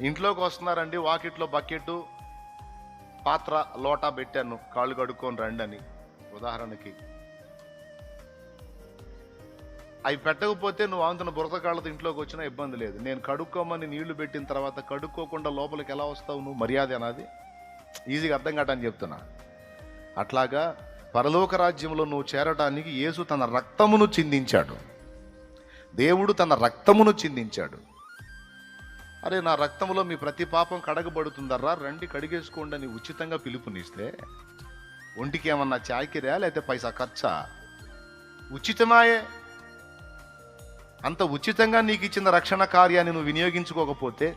ఇంట్లోకి వస్తున్నారండి వాకిట్లో బకెట్ పాత్ర లోటా పెట్టాను కాళ్ళు కడుక్కొని రండి అని ఉదాహరణకి. అవి పెట్టకపోతే నువ్వు ఆంతున్న బురద కాళ్ళతో ఇంట్లోకి వచ్చినా ఇబ్బంది లేదు. నేను కడుక్కోమని నీళ్ళు పెట్టిన తర్వాత కడుక్కోకుండా లోపలికి ఎలా వస్తావు నువ్వు? మర్యాద అనాది? ఈజీగా అర్థం కాటని చెప్తున్నా. అట్లాగా పరలోక రాజ్యంలో నువ్వు చేరడానికి యేసు తన రక్తమును చిందించాడు. దేవుడు తన రక్తమును చిందించాడు. అరే నా రక్తంలో మీ ప్రతి పాపం కడగబడుతుందర్రా. రండి కడిగేసుకోండి అని ఉచితంగా పిలుపునిస్తే. ఒంటికి ఏమన్నా చాకిరా లేకపోతే పైసా ఖర్చా? ఉచితమాయే. అంత ఉచితంగా నీకు ఇచ్చిన రక్షణ కార్యాన్ని నువ్వు వినియోగించుకోకపోతే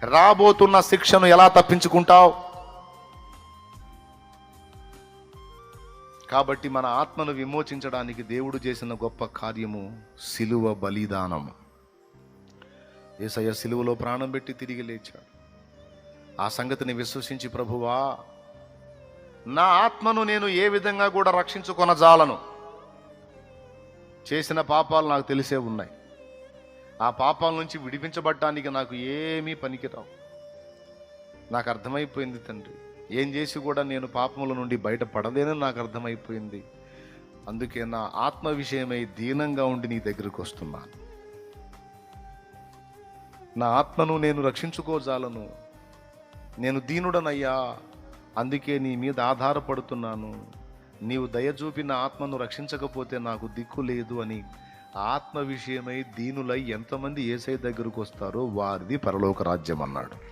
రాబోతున్న శిక్షను ఎలా తప్పించుకుంటావు? కాబట్టి మన ఆత్మను విమోచించడానికి దేవుడు చేసిన గొప్ప కార్యము సిలువ బలిదానము. ఏసయ్య సిలువలో ప్రాణం పెట్టి తిరిగి లేచాడు. ఆ సంగతిని విశ్వసించి ప్రభువా నా ఆత్మను నేను ఏ విధంగా కూడా రక్షించుకొనజాలను చేసిన పాపాలు నాకు తెలిసే ఉన్నాయి. ఆ పాపాల నుంచి విడిపించబడటానికి నాకు ఏమీ పనికిరావు. నాకు అర్థమైపోయింది తండ్రి ఏం చేసి కూడా నేను పాపముల నుండి బయటపడలేనని నాకు అర్థమైపోయింది. అందుకే నా ఆత్మ విషయమై దీనంగా ఉండి నీ దగ్గరకు వస్తున్నాను. నా ఆత్మను నేను రక్షించుకోజాలను. నేను దీనుడనయ్యా అందుకే నీ మీద ఆధారపడుతున్నాను. నీవు దయచూపి నా ఆత్మను రక్షించకపోతే నాకు దిక్కు లేదు అని ఆత్మ విషయమై దీనులై ఎంతమంది ఏసై దగ్గరకు వస్తారో వారిది పరలోక రాజ్యం అన్నాడు